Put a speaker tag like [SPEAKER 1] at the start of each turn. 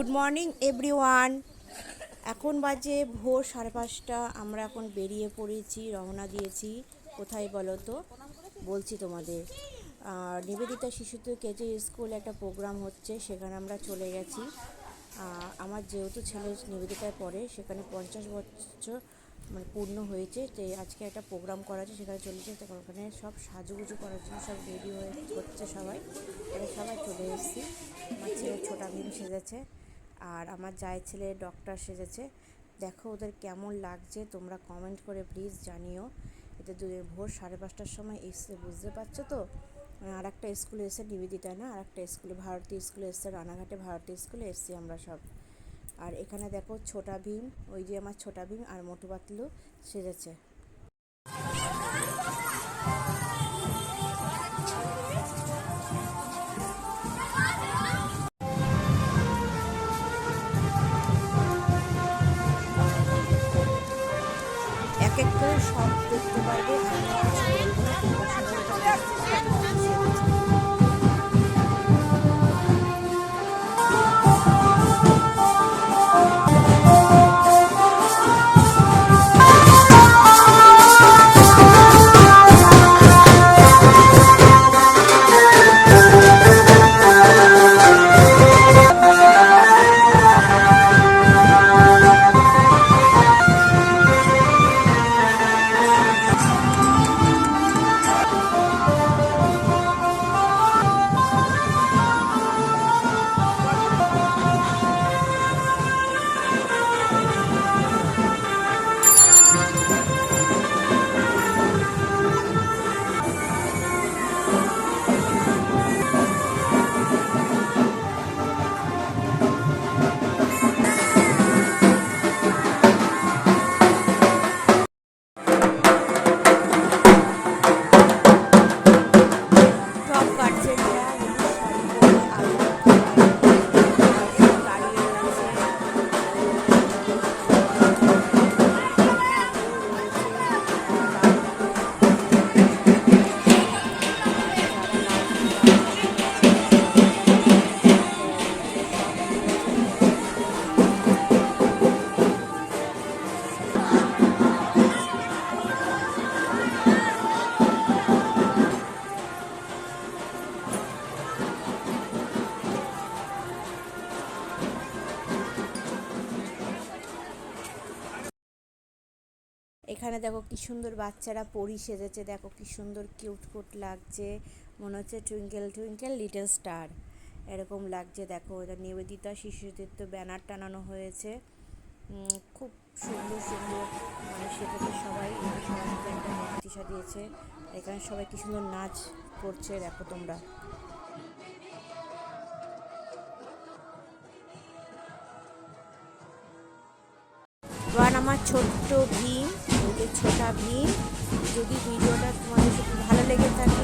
[SPEAKER 1] Good morning everyone এখন বাজে ভোর সাড়ে পাঁচটা। আমরা এখন বেরিয়ে পড়েছি, রওনা দিয়েছি। কোথায় বলো তো? বলছি তোমাদের। নিবেদিতা শিশুতে কেজি স্কুল একটা প্রোগ্রাম হচ্ছে, সেখানে আমরা চলে গেছি। আমার যেহেতু ছেলে নিবেদিতায় পড়ে সেখানে পঞ্চাশ বছর মানে পূর্ণ হয়েছে। তো আজকে একটা প্রোগ্রাম করা আছে, সেখানে চলেছে তখন ওখানে সব সাজুগুজু করার জন্য সব রেডি হয়ে হচ্ছে সবাই। সবাই চলে এসেছি। আমার ছেলে ছোটা ভীম সেজেছে। আর আমার জায়ের ছেলে ডক্টর সেজেছে। দেখো ওদের কেমন লাগছে, তোমরা কমেন্ট করে প্লিজ জানিও। এতে ভোর সাড়ে পাঁচটার সময় এসছে বুঝতে পারছ তো? আর একটা স্কুলে এসে নিবেদিতা না আর একটা স্কুলে ভারতীয় স্কুলে এসছে, রানাঘাটে ভারতীয় স্কুলে এসছি আমরা সব। আর এখানে দেখো ছোটা ভীম, ওই যে আমার ছোটা ভীম আর মোটু পাতলু সেজেছে। এক এক করে দেখতে পারবে। এখানে দেখো কি সুন্দর বাচ্চারা পরি সেজেছে, দেখো কি সুন্দর কিউট কুট লাগছে। মনে হচ্ছে টুইঙ্কেল টুইঙ্কেল লিটল স্টার এরকম লাগছে, দেখো। এটা নিবেদিতা শিশুদের তো ব্যানার টানানো হয়েছে। খুব সুন্দর সুন্দর মানে সেটাতে সবাই। একটা সাজিয়েছে এখানে সবাই কি সুন্দর নাচ করছে, দেখো তোমরা। আমার ছোট্ট ভীম। ওই যে ছোটা ভীম যদি ভিডিওটা তোমাদের সাথে ভালো লেগে থাকে